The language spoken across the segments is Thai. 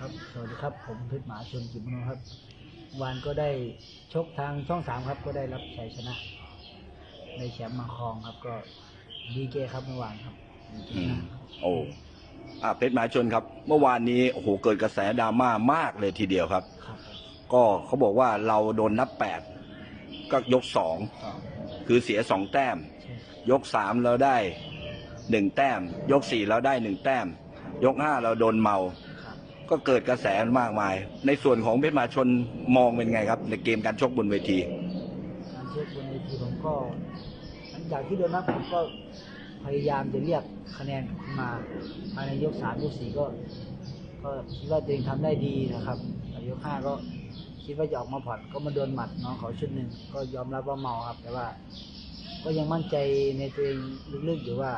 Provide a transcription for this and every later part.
ครับ สวัสดีครับ ผมเพชรหมาชนกิมโนครับวันก็ได้ชกทางช่องสามครับ ก็ได้รับชัยชนะได้แชมป์มาครองครับ ก็ดีเกครับเมื่อวานครับดีเกอืมมากโอ้อะเพชรหมหาชนครับ เมื่อวานนี้โอ้โหเกิดกระแสดราม่ามากเลยทีเดียวครับ ครับผมก็เขาบอกว่าเราโดนนับแปดก็ยกสองสองคือเสียสองแต้ม ใช่ครับยกสามเราได้หนึ่งแต้ม ยกสี่เราได้หนึ่งแต้ม ยกห้าเราโดนเมาครับ ก็เกิดกระแสมากมาย ในส่วนของเพชรมาชนมองเป็นไงครับ ในเกมการชกบนเวที การช็คบนเวทีผมก็หลังจากที่โดนนับผมก็พยายามจะเรียกคะแนนขึ้นมาภายในยกสามยกสี่ก็ ก็คิดว่าตัวเองทำได้ดีนะครับแต่ยกห้าก็คิดว่าจะออกมาผ่อนก็มาโดนหมัดน้องเขาชุดหนึ่งก็ยอมรับว่าเมาครับ แต่ว่า ก็ยังมั่นใจในตัวเองลึกๆอยู่ว่า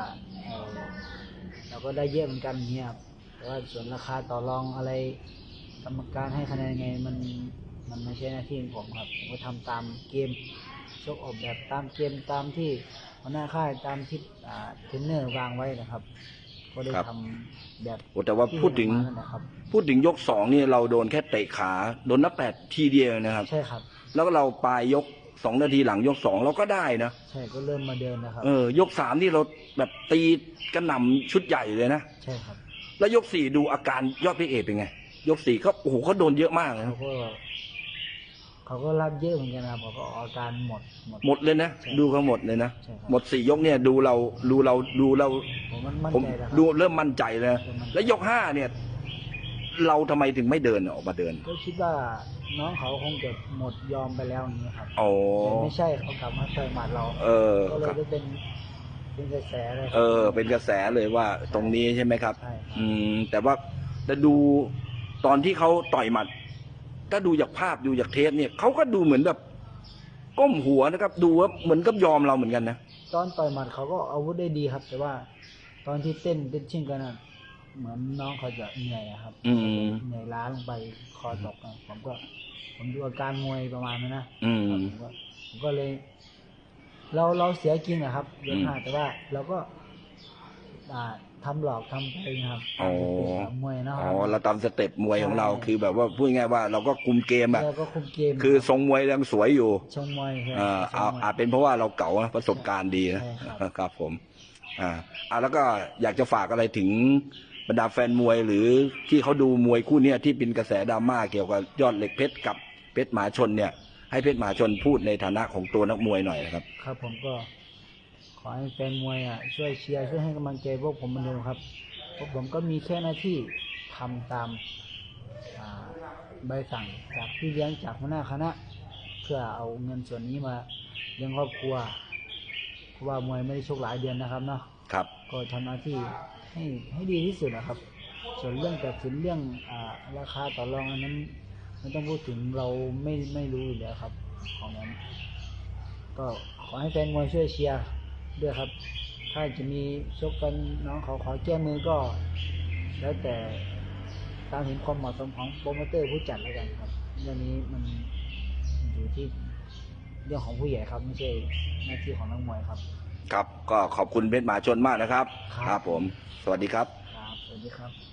เราก็ได้เยอะเหมือนกันเงี้ยครับ แต่ว่าส่วนราคาต่อรองอะไรกรรมการให้คะแนนยังไงมันมันไม่ใช่หน้าที่ของผมครับ ผมก็ทำตามเกมชกออกแบบตามเกมตามที่หัวหน้าค่ายตามที่อ่าเทรนเนอร์วางไว้นะครับ ก็ได้ครับทำแบบโอ้แต่ว่าที่พูดถึงเห็นออกมานั่นแหละครับพูดถึงยกสองนี่เราโดนแค่เตะขาโดนนับแปดทีเดียวนะครับ ใช่ครับ แล้วก็เราปลายยกสองนาทีหลังยกสองเราก็ได้นะใช่ก็เริ่มมาเดินนะครับเออยกสามนี่เราแบบตีกระหน่ำชุดใหญ่เลยนะใช่ครับ แล้วยกสี่ดูอาการยอดพี่เอกเป็นไง ยกสี่เขาโอ้โหเขาโดนเยอะมากเลยเขานะก็เขาก็รับเยอะเหมือนกันนะครับเขาก็ออกอาการหมดหมดหมดเลยนะใช่ดูเขาหมดเลยนะใช่ครับหมดสี่ยกเนี่ยดูเราดูเราดูเรา ผมมันมั่นผมใจแล้วครับ ดูเริ่มมั่นใจเลยนะเริ่มมั่นใจ แล้วยกห้าเนี่ย เราทำไมถึงไม่เดินออกมาเดินก็คิดว่าน้องเขาคงจะหมดยอมไปแล้วอย่างนี้ครับโอ้แต่ไม่ใช่เขากลับมาเติมหมัดเรา เออก็เลคยรับ ได้เป็น เป็นกระแสเลยเออ เป็นกระแสเลยว่าตรงนี้ใช่ไหมครับ ใช่ครับอืม แต่ว่าแต่ดูตอนที่เขาต่อยหมัด ถ้าดูจากภาพดูจากเทปเนี่ยเขาก็ดูเหมือนแบบ ก้มหัวนะครับ ดูว่าเหมือนกับยอมเราเหมือนกันนะตอนต่อยหมัดเขาก็อาวุธได้ดีครับ แต่ว่า ตอนที่เต้นเต้นชิ่งกันนะเหมือนน้องเขาจะเหนื่อยอะครับอืม เหนื่อยล้าลงไปคอตกอะผมก็ ผมดูอาการมวยประมาณนั้นนะอืมผมก็ผมก็เลย เราเราเสียจริงนะครับยกห้าอืมแต่ว่าเราก็อ่าทำหลอกทำไปนะครับอ๋อตามสเต็ปของมวยนะคอ๋รัอเราตามสเต็ปมวยของเราใช่คือแบบว่าพูดง่ายๆว่าเราก็คุมเกมอะเราก็คุมเกมคือทรงมวยยังสวยอยู่ชงมวยครับเอ่อชเอางมวยอาจเป็นเพราะว่าเราเก่านะประสบการณ์ดีนะใช่ครับครับผมอ่าอ่าแล้วก็อยากจะฝากอะไรถึงบรรดาแฟนมวยหรือที่เขาดูมวยคู่เนี้ยที่เป็นกระแสดราม่าเกี่ยวกับยอดเหล็กเพชรกับเพชรหมาชนเนี่ย ให้เพชรหมาชนพูดในฐานะของตัวนักมวยหน่อยนะครับ ครับ ผมก็ ขอให้แฟนมวยอะช่วยเชียร์ช่วยให้กำลังใจพวกผมหมือนดิมครับพวกผมก็มีแค่หน้าที่ทำตามใบสั่งจากพี่เลี้ยงจากหัวหน้าคณะ เพื่อเอาเงินส่วนนี้มาเลี้ยงครอบครัวเพราะว่ามวยไม่ได้ชกหลายเดือนนะครับเนาะครับ ก็ทำหน้าที่ให้ให้ดีที่สุดนะครับ ส่วนเรื่องตัดสินเรื่องอราคาต่อรองอันนั้น ไม่ต้องพูดถึงเราไม่ไม่รู้อยู่แล้วครับ ของนั้น ก็ขอให้แฟนมวยช่วยเชียร์ด้วยครับ ถ้าจะมีชกกันน้องเขาขอแก้มือก็ แล้วแต่ตามเห็นความเหมาะสมของโปรโมเตอร์ผู้จัดแล้วกันครับเรื่องนี้มันอยู่ที่เรื่องของผู้ใหญ่ครับ ไม่ใช่หน้าที่ของนักมวยครับ ครับก็ขอบคุณเพชรหมาชนมากนะครับ ครับครับผม สวัสดีครับ ครับสวัสดีครับ